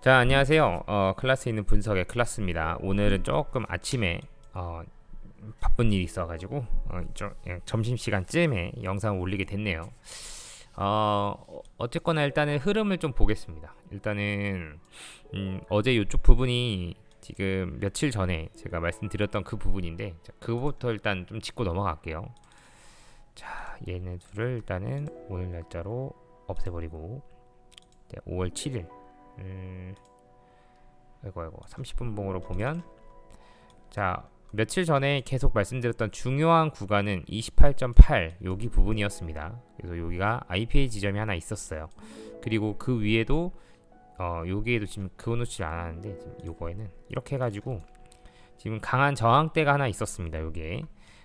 자 안녕하세요. 어, 클래스에 있는 분석의 클래스입니다. 오늘은 조금 아침에 어, 바쁜 일이 있어가지고 어, 좀, 예, 점심시간쯤에 영상을 올리게 됐네요. 어, 어쨌거나 일단은 흐름을 좀 보겠습니다. 일단은 음, 어제 이쪽 부분이 지금 며칠 전에 제가 말씀드렸던 그 부분인데 자, 그거부터 일단 좀 짚고 넘어갈게요. 자 얘네 둘을 일단은 오늘 날짜로 없애버리고 네, 5월 7일 음, 아이고 아이고 30분 봉으로 보면 자 며칠 전에 계속 말씀드렸던 중요한 구간은 28.8 여기 부분이었습니다. 그래서 여기가 IPA 지점이 하나 있었어요. 그리고 그 위에도 어 여기에도 지금 그어놓지 않았는데 지금 요거에는 이렇게 해가지고 지금 강한 저항대가 하나 있었습니다. 여기에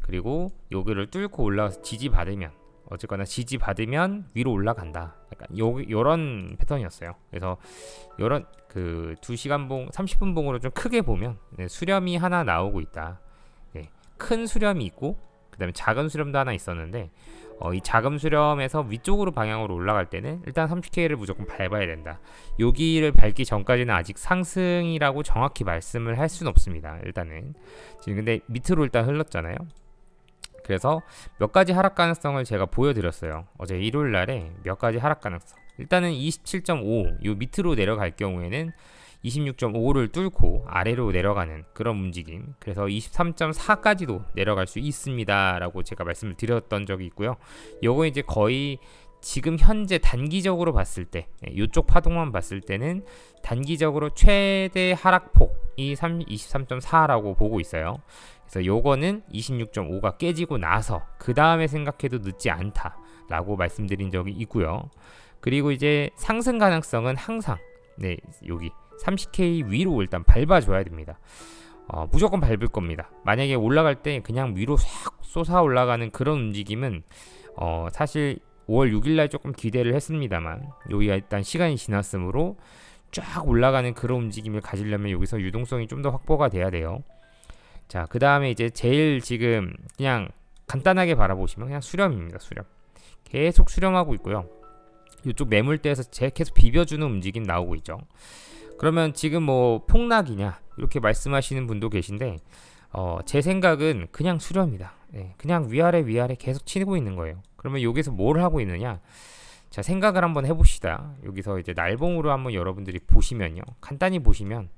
그리고 여기를 뚫고 올라가서 지지 받으면 어쨌거나 지지 받으면 위로 올라간다. 약간 요 요런 패턴이었어요. 그래서 요런 그 2시간 봉 30분 봉으로 좀 크게 보면 네, 수렴이 하나 나오고 있다. 네, 큰 수렴이 있고 그다음에 작은 수렴도 하나 있었는데 어, 이 작은 수렴에서 위쪽으로 방향으로 올라갈 때는 일단 30K를 무조건 밟아야 된다. 여기를 밟기 전까지는 아직 상승이라고 정확히 말씀을 할 수는 없습니다. 일단은 지금 근데 밑으로 일단 흘렀잖아요. 그래서 몇 가지 하락 가능성을 제가 보여드렸어요. 어제 일요일 날에 몇 가지 하락 가능성. 일단은 27.5, 요 밑으로 내려갈 경우에는 26.5를 뚫고 아래로 내려가는 그런 움직임. 그래서 23.4까지도 내려갈 수 있습니다라고 제가 말씀을 드렸던 적이 있고요. 요거 이제 거의 지금 현재 단기적으로 봤을 때 이쪽 파동만 봤을 때는 단기적으로 최대 하락폭이 23.4라고 보고 있어요. 그래서 요거는 26.5가 깨지고 나서 그 다음에 생각해도 늦지 않다라고 말씀드린 적이 있고요. 그리고 이제 상승 가능성은 항상 네 여기 30K 위로 일단 밟아줘야 됩니다. 어, 무조건 밟을 겁니다. 만약에 올라갈 때 그냥 위로 싹 솟아 올라가는 그런 움직임은 어, 사실 5월 6일날 조금 기대를 했습니다만 여기가 일단 시간이 지났으므로 쫙 올라가는 그런 움직임을 가지려면 여기서 유동성이 좀 더 확보가 돼야 돼요. 자, 그 다음에 이제 제일 지금 그냥 간단하게 바라보시면 그냥 수렴입니다. 수렴. 계속 수렴하고 있고요. 이쪽 매물대에서 제 계속 비벼주는 움직임 나오고 있죠. 그러면 지금 뭐 폭락이냐 이렇게 말씀하시는 분도 계신데 어, 제 생각은 그냥 수렴이다. 네, 그냥 위아래 위아래 계속 치고 있는 거예요. 그러면 여기서 뭘 하고 있느냐? 자 생각을 한번 해봅시다. 여기서 이제 날봉으로 한번 여러분들이 보시면요. 간단히 보시면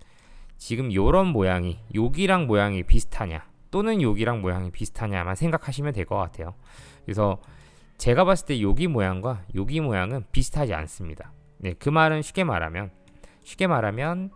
지금 요런 모양이 여기랑 모양이 비슷하냐 또는 여기랑 모양이 비슷하냐만 생각하시면 될 것 같아요. 그래서 제가 봤을 때 여기 모양과 여기 모양은 비슷하지 않습니다. 네, 그 말은 쉽게 말하면 쉽게 말하면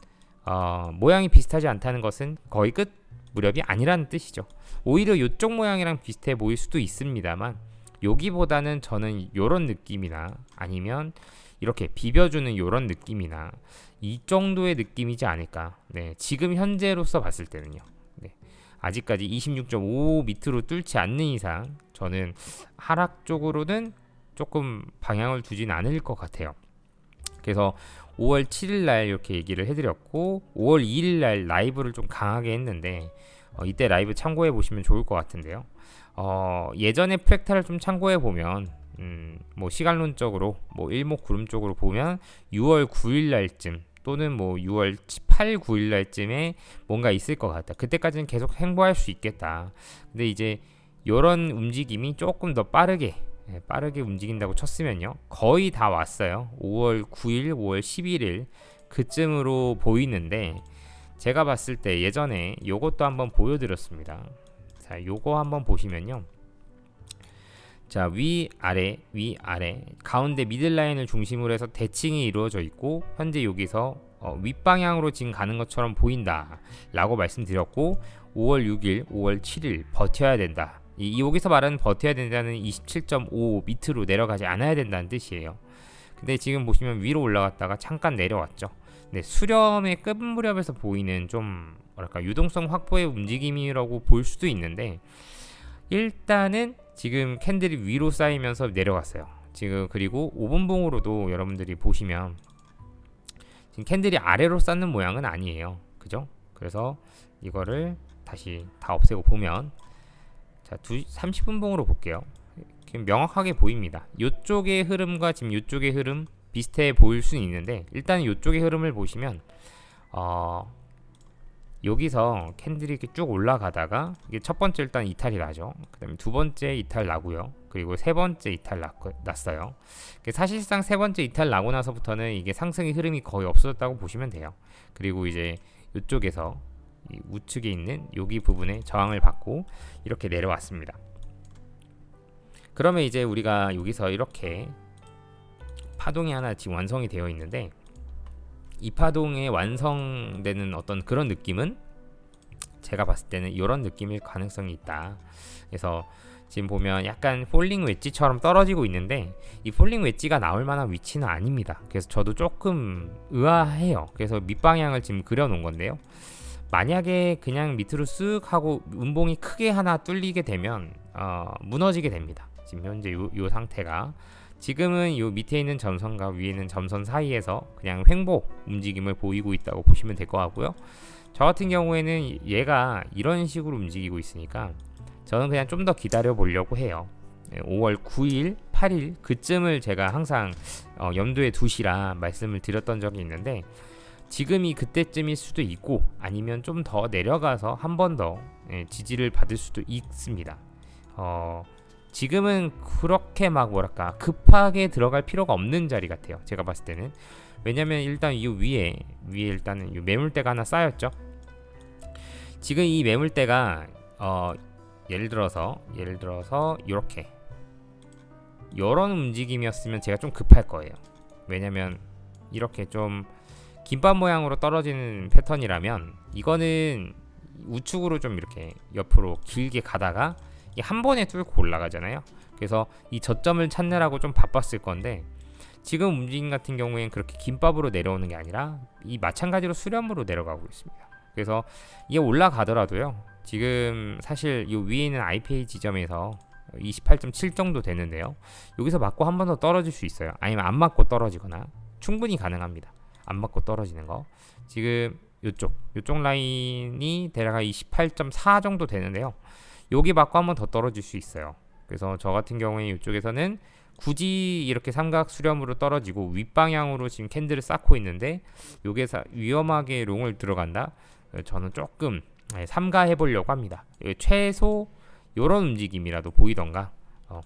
어, 모양이 비슷하지 않다는 것은 거의 끝 무렵이 아니라는 뜻이죠. 오히려 이쪽 모양이랑 비슷해 보일 수도 있습니다만 여기보다는 저는 이런 느낌이나 아니면 이렇게 비벼주는 이런 느낌이나 이 정도의 느낌이지 않을까. 네, 지금 현재로서 봤을 때는요. 네, 아직까지 26.5 밑으로 뚫지 않는 이상 저는 하락 쪽으로는 조금 방향을 두진 않을 것 같아요. 그래서 5월 7일 날 이렇게 얘기를 해드렸고 5월 2일 날 라이브를 좀 강하게 했는데 어, 이때 라이브 참고해 보시면 좋을 것 같은데요. 어, 예전에 프랙탈을 좀 참고해 보면 음, 뭐 시간론적으로 뭐 일목구름 쪽으로 보면 6월 9일 날쯤 또는 뭐 6월 8, 9일 날쯤에 뭔가 있을 것 같다. 그때까지는 계속 행보할 수 있겠다. 근데 이제 이런 움직임이 조금 더 빠르게 예, 빠르게 움직인다고 쳤으면요. 거의 다 왔어요. 5월 9일, 5월 11일 그쯤으로 보이는데 제가 봤을 때 예전에 요것도 한번 보여드렸습니다. 자, 요거 한번 보시면요. 자, 위 아래 위 아래 가운데 미들 라인을 중심으로 해서 대칭이 이루어져 있고 현재 여기서 어, 윗방향으로 지금 가는 것처럼 보인다 라고 말씀드렸고 5월 6일, 5월 7일 버텨야 된다. 이 여기서 말하는 버텨야 된다는 27.5 밑으로 내려가지 않아야 된다는 뜻이에요. 근데 지금 보시면 위로 올라갔다가 잠깐 내려왔죠. 네, 수렴의 끝 무렵에서 보이는 좀 뭐랄까 유동성 확보의 움직임이라고 볼 수도 있는데 일단은 지금 캔들이 위로 쌓이면서 내려갔어요. 지금 그리고 5분봉으로도 여러분들이 보시면 지금 캔들이 아래로 쌓는 모양은 아니에요. 그죠? 그래서 이거를 다시 다 없애고 보면 자, 2, 30분봉으로 볼게요. 명확하게 보입니다. 이쪽의 흐름과 지금 이쪽의 흐름 비슷해 보일 수는 있는데 일단 이쪽의 흐름을 보시면 어 여기서 캔들이 이렇게 쭉 올라가다가 이게 첫 번째 일단 이탈이 나죠. 그다음에 두 번째 이탈 나고요. 그리고 세 번째 이탈 났, 났어요. 사실상 세 번째 이탈 나고 나서부터는 이게 상승의 흐름이 거의 없어졌다고 보시면 돼요. 그리고 이제 이쪽에서 이 우측에 있는 여기 부분에 저항을 받고 이렇게 내려왔습니다. 그러면 이제 우리가 여기서 이렇게 파동이 하나 지금 완성이 되어 있는데 이 파동에 완성되는 어떤 그런 느낌은 제가 봤을 때는 이런 느낌일 가능성이 있다. 그래서 지금 보면 약간 폴링 웨지처럼 떨어지고 있는데 이 폴링 웨지가 나올 만한 위치는 아닙니다. 그래서 저도 조금 의아해요. 그래서 밑방향을 지금 그려놓은 건데요. 만약에 그냥 밑으로 쓱 하고 음봉이 크게 하나 뚫리게 되면 어, 무너지게 됩니다. 지금 현재 요, 요 상태가 지금은 요 밑에 있는 점선과 위에 있는 점선 사이에서 그냥 횡보 움직임을 보이고 있다고 보시면 될 것 같고요. 저 같은 경우에는 얘가 이런 식으로 움직이고 있으니까 저는 그냥 좀 더 기다려 보려고 해요. 5월 9일, 8일 그쯤을 제가 항상 어, 염두에 두시라 말씀을 드렸던 적이 있는데 지금이 그때쯤일 수도 있고 아니면 좀 더 내려가서 한 번더 예, 지지를 받을 수도 있습니다. 어, 지금은 그렇게 막 뭐랄까 급하게 들어갈 필요가 없는 자리 같아요. 제가 봤을 때는 왜냐면 일단 이 위에 위에 일단은 이 매물대가 하나 쌓였죠. 지금 이 매물대가 어 예를 들어서 예를 들어서 이렇게 이런 움직임이었으면 제가 좀 급할 거예요. 왜냐면 이렇게 좀 김밥 모양으로 떨어지는 패턴이라면 이거는 우측으로 좀 이렇게 옆으로 길게 가다가 한 번에 뚫고 올라가잖아요. 그래서 이 저점을 찾느라고 좀 바빴을 건데 지금 움직임 같은 경우에는 그렇게 김밥으로 내려오는 게 아니라 이 마찬가지로 수렴으로 내려가고 있습니다. 그래서 이게 올라가더라도요. 지금 사실 이 위에 있는 IPA 지점에서 28.7 정도 되는데요. 여기서 맞고 한 번 더 떨어질 수 있어요. 아니면 안 맞고 떨어지거나 충분히 가능합니다. 안 맞고 떨어지는 거. 지금 이쪽 이쪽 라인이 대략 28.4 정도 되는데요. 여기 맞고 한 번 더 떨어질 수 있어요. 그래서 저 같은 경우에 이쪽에서는 굳이 이렇게 삼각 수렴으로 떨어지고 윗방향으로 지금 캔들을 쌓고 있는데 요게 위험하게 롱을 들어간다. 저는 조금 네, 삼가해 보려고 합니다. 최소 요런 움직임이라도 보이던가 어,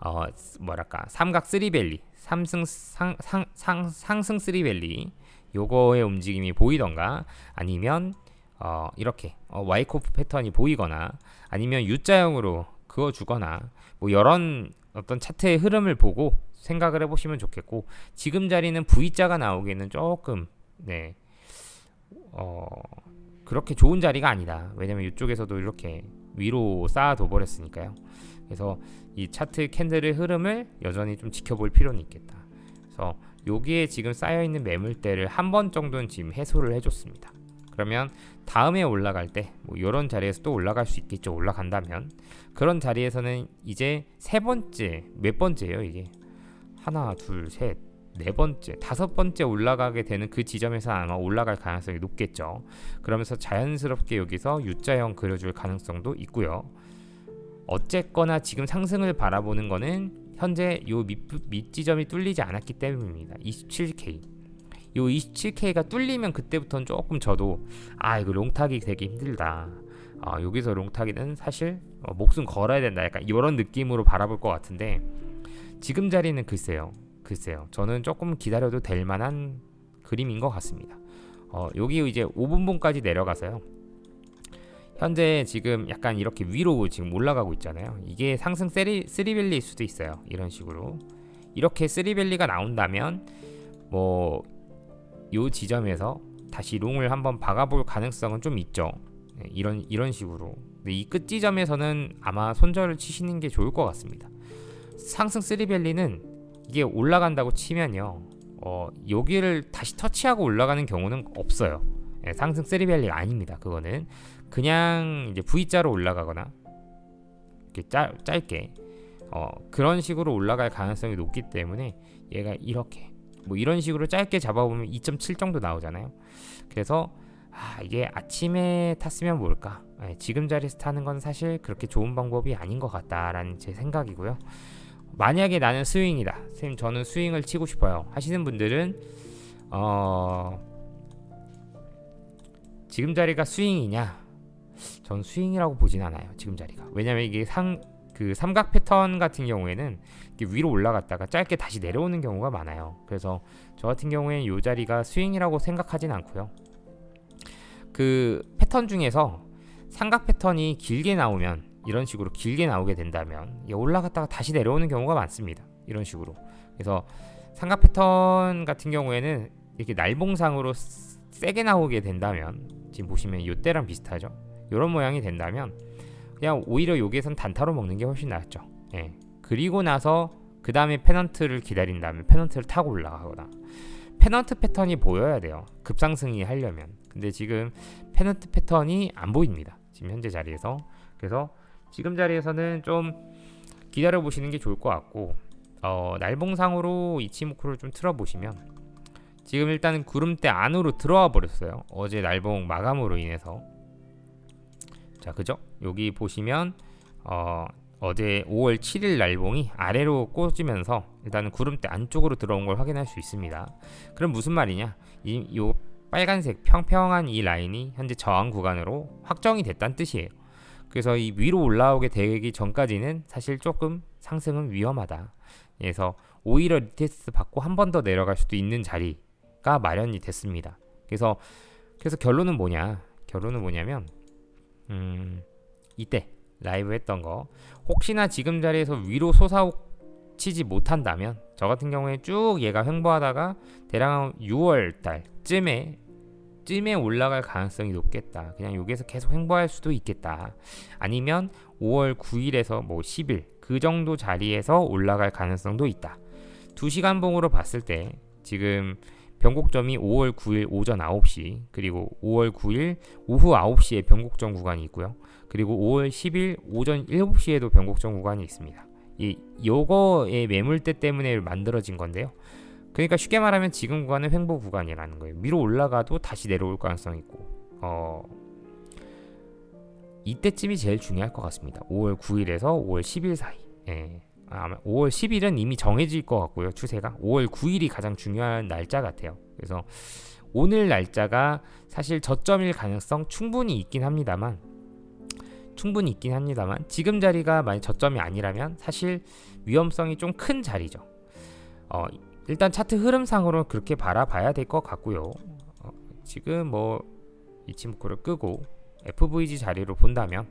어 뭐랄까 삼각 쓰리벨리 삼승 상, 상, 상, 상승 쓰리벨리 요거의 움직임이 보이던가 아니면 어, 이렇게 어, 와이코프 패턴이 보이거나 아니면 U자형으로 그어주거나 뭐 이런 어떤 차트의 흐름을 보고 생각을 해보시면 좋겠고 지금 자리는 V자가 나오기에는 조금 네 어, 그렇게 좋은 자리가 아니다. 왜냐면 이쪽에서도 이렇게 위로 쌓아둬 버렸으니까요. 그래서 이 차트 캔들의 흐름을 여전히 좀 지켜볼 필요는 있겠다. 그래서 여기에 지금 쌓여 있는 매물대를 한 번 정도는 지금 해소를 해줬습니다. 그러면 다음에 올라갈 때 뭐 이런 자리에서 또 올라갈 수 있겠죠. 올라간다면 그런 자리에서는 이제 세 번째 몇 번째예요 이게 하나 둘셋 네 번째 다섯 번째 올라가게 되는 그 지점에서 아마 올라갈 가능성이 높겠죠. 그러면서 자연스럽게 여기서 U자형 그려줄 가능성도 있고요. 어쨌거나 지금 상승을 바라보는 거는 현재 요 밑, 밑 지점이 뚫리지 않았기 때문입니다. 27K 요 27K가 뚫리면 그때부터는 조금 저도 아 이거 롱타기 되게 힘들다. 아, 여기서 롱타기는 사실 어, 목숨 걸어야 된다. 약간 이런 느낌으로 바라볼 것 같은데 지금 자리는 글쎄요. 글쎄요. 저는 조금 기다려도 될 만한 그림인 것 같습니다. 어, 여기 이제 5분봉까지 내려가서요. 현재 지금 약간 이렇게 위로 지금 올라가고 있잖아요. 이게 상승 쓰리, 쓰리밸리일 수도 있어요. 이런 식으로. 이렇게 쓰리밸리가 나온다면 뭐 요 지점에서 다시 롱을 한번 박아볼 가능성은 좀 있죠. 네, 이런 이런 식으로. 이끝 지점에서는 아마 손절을 치시는 게 좋을 것 같습니다. 상승 쓰리밸리는 이게 올라간다고 치면요. 어, 여기를 다시 터치하고 올라가는 경우는 없어요. 네, 상승 쓰리밸리가 아닙니다. 그거는 그냥 이제 V자로 올라가거나 이렇게 짧, 짧게 어, 그런 식으로 올라갈 가능성이 높기 때문에 얘가 이렇게 뭐 이런 식으로 짧게 잡아보면 2.7 정도 나오잖아요. 그래서 아, 이게 아침에 탔으면 뭘까? 네, 지금 자리에서 타는 건 사실 그렇게 좋은 방법이 아닌 것 같다라는 제 생각이고요. 만약에 나는 스윙이다. 선생님 저는 스윙을 치고 싶어요. 하시는 분들은 어 지금 자리가 스윙이냐? 전 스윙이라고 보진 않아요. 지금 자리가. 왜냐면 이게 상 그 삼각 패턴 같은 경우에는 위로 올라갔다가 짧게 다시 내려오는 경우가 많아요. 그래서 저 같은 경우에는 이 자리가 스윙이라고 생각하진 않고요. 그 패턴 중에서 삼각 패턴이 길게 나오면 이런 식으로 길게 나오게 된다면 올라갔다가 다시 내려오는 경우가 많습니다. 이런 식으로. 그래서 삼각 패턴 같은 경우에는 이렇게 날봉상으로 세게 나오게 된다면 지금 보시면 이때랑 비슷하죠. 이런 모양이 된다면 그냥 오히려 여기에선 단타로 먹는 게 훨씬 낫죠. 예. 그리고 나서 그 다음에 페넌트를 기다린 다음에 페넌트를 타고 올라가거나 페넌트 패턴이 보여야 돼요. 급상승이 하려면. 근데 지금 페넌트 패턴이 안 보입니다. 지금 현재 자리에서. 그래서 지금 자리에서는 좀 기다려 보시는 게 좋을 것 같고 어, 날봉상으로 이치모쿠를 좀 틀어 보시면 지금 일단은 구름대 안으로 들어와 버렸어요. 어제 날봉 마감으로 인해서 자 그죠? 여기 보시면 어, 어제 5월 7일 날봉이 아래로 꽂으면서 일단은 구름대 안쪽으로 들어온 걸 확인할 수 있습니다. 그럼 무슨 말이냐? 이요 빨간색 평평한 이 라인이 현재 저항 구간으로 확정이 됐다는 뜻이에요. 그래서 이 위로 올라오게 되기 전까지는 사실 조금 상승은 위험하다. 그래서 오히려 리테스트 받고 한 번 더 내려갈 수도 있는 자리가 마련이 됐습니다. 그래서 그래서 결론은 뭐냐? 결론은 뭐냐면 음, 이때 라이브 했던 거 혹시나 지금 자리에서 위로 솟아치지 못한다면 저 같은 경우에 쭉 얘가 횡보하다가 대략 6월 달쯤에 쯤에 올라갈 가능성이 높겠다. 그냥 여기에서 계속 횡보할 수도 있겠다. 아니면 5월 9일에서 뭐 10일 그 정도 자리에서 올라갈 가능성도 있다. 2시간 봉으로 봤을 때 지금 변곡점이 5월 9일 오전 9시 그리고 5월 9일 오후 9시에 변곡점 구간이 있고요. 그리고 5월 10일 오전 7시에도 변곡점 구간이 있습니다. 이 요거의 매물대 때문에 만들어진 건데요. 그러니까 쉽게 말하면 지금 구간은 횡보 구간이라는 거예요. 위로 올라가도 다시 내려올 가능성이 있고 어 이때쯤이 제일 중요할 것 같습니다. 5월 9일에서 5월 10일 사이. 예. 아마 5월 10일은 이미 정해질 것 같고요. 추세가 5월 9일이 가장 중요한 날짜 같아요. 그래서 오늘 날짜가 사실 저점일 가능성 충분히 있긴 합니다만 충분히 있긴 합니다만 지금 자리가 만약 저점이 아니라면 사실 위험성이 좀 큰 자리죠. 어, 일단 차트 흐름상으로 그렇게 바라봐야 될 것 같고요. 어, 지금 뭐 이치모코를 끄고 FVG 자리로 본다면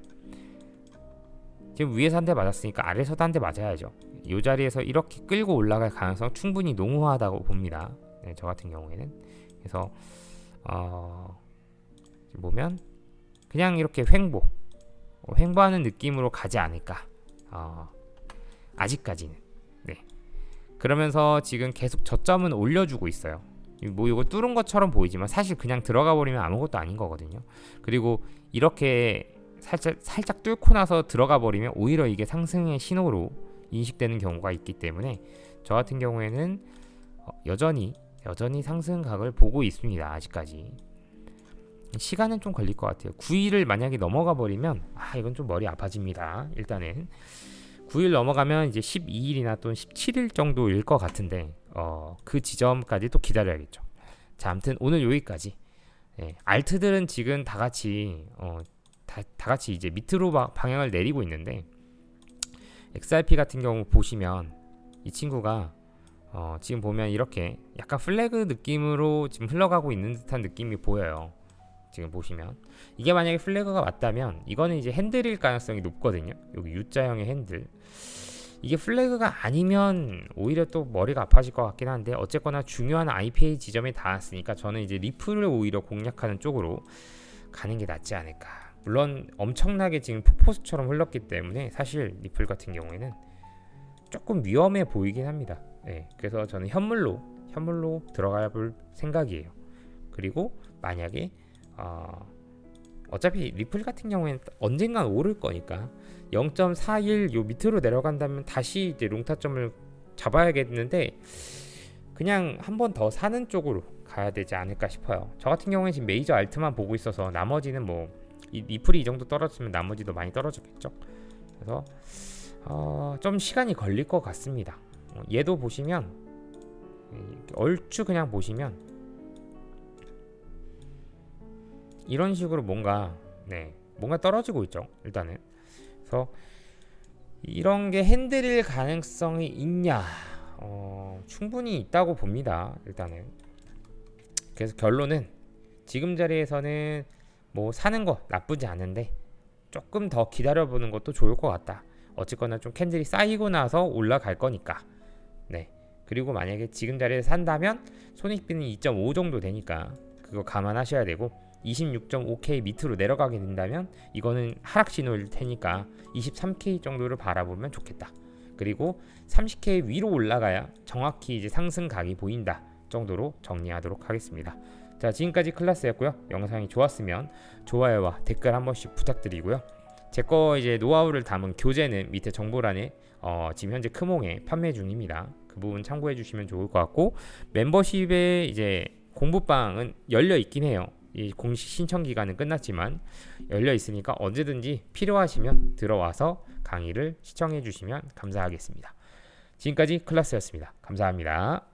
지금 위에서 한 대 맞았으니까 아래에서도 한 대 맞아야죠. 이 자리에서 이렇게 끌고 올라갈 가능성 충분히 농후하다고 봅니다. 네, 저 같은 경우에는 그래서 어, 보면 그냥 이렇게 횡보 어, 횡보하는 느낌으로 가지 않을까. 어, 아직까지는. 네. 그러면서 지금 계속 저점은 올려주고 있어요. 뭐 이거 뚫은 것처럼 보이지만 사실 그냥 들어가 버리면 아무것도 아닌 거거든요. 그리고 이렇게 살짝 살짝 뚫고 나서 들어가 버리면 오히려 이게 상승의 신호로 인식되는 경우가 있기 때문에 저 같은 경우에는 어, 여전히 여전히 상승각을 보고 있습니다. 아직까지 시간은 좀 걸릴 것 같아요. 9일을 만약에 넘어가 버리면 아 이건 좀 머리 아파집니다. 일단은 9일 넘어가면 이제 12일이나 또는 17일 정도일 것 같은데 어, 그 지점까지 또 기다려야겠죠. 자, 아무튼 오늘 여기까지. 예, 알트들은 지금 다 같이 어, 다, 다 같이 이제 밑으로 바, 방향을 내리고 있는데 XRP 같은 경우 보시면 이 친구가 어, 지금 보면 이렇게 약간 플래그 느낌으로 지금 흘러가고 있는 듯한 느낌이 보여요. 지금 보시면 이게 만약에 플래그가 맞다면 이거는 이제 핸들일 가능성이 높거든요. 여기 U자형의 핸들. 이게 플래그가 아니면 오히려 또 머리가 아파질 것 같긴 한데 어쨌거나 중요한 IPA 지점에 닿았으니까 저는 이제 리플을 오히려 공략하는 쪽으로 가는 게 낫지 않을까. 물론 엄청나게 지금 폭포수처럼 흘렀기 때문에 사실 리플 같은 경우에는 조금 위험해 보이긴 합니다. 네, 그래서 저는 현물로 현물로 들어가 볼 생각이에요. 그리고 만약에 어, 어차피 리플 같은 경우에는 언젠간 오를 거니까 0.41 요 밑으로 내려간다면 다시 이제 롱타점을 잡아야겠는데 그냥 한 번 더 사는 쪽으로 가야 되지 않을까 싶어요. 저 같은 경우에 지금 메이저 알트만 보고 있어서 나머지는 뭐 이 리플이 이 정도 떨어지면 나머지도 많이 떨어지겠죠. 그래서 어, 좀 시간이 걸릴 것 같습니다. 어, 얘도 보시면 얼추 그냥 보시면 이런 식으로 뭔가 네 뭔가 떨어지고 있죠. 일단은 그래서 이런 게 핸들일 가능성이 있냐? 어, 충분히 있다고 봅니다. 일단은 그래서 결론은 지금 자리에서는 뭐 사는 거 나쁘지 않은데 조금 더 기다려보는 것도 좋을 것 같다. 어쨌거나 좀 캔들이 쌓이고 나서 올라갈 거니까. 네. 그리고 만약에 지금 자리에 산다면 손익비는 2.5 정도 되니까 그거 감안하셔야 되고 26.5K 밑으로 내려가게 된다면 이거는 하락 신호일 테니까 23K 정도를 바라보면 좋겠다. 그리고 30K 위로 올라가야 정확히 이제 상승 각이 보인다 정도로 정리하도록 하겠습니다. 자 지금까지 클라스였고요. 영상이 좋았으면 좋아요와 댓글 한 번씩 부탁드리고요. 제 거 이제 노하우를 담은 교재는 밑에 정보란에 어, 지금 현재 크몽에 판매 중입니다. 그 부분 참고해 주시면 좋을 것 같고 멤버십에 이제 공부방은 열려 있긴 해요. 이 공식 신청 기간은 끝났지만 열려 있으니까 언제든지 필요하시면 들어와서 강의를 시청해 주시면 감사하겠습니다. 지금까지 클라스였습니다. 감사합니다.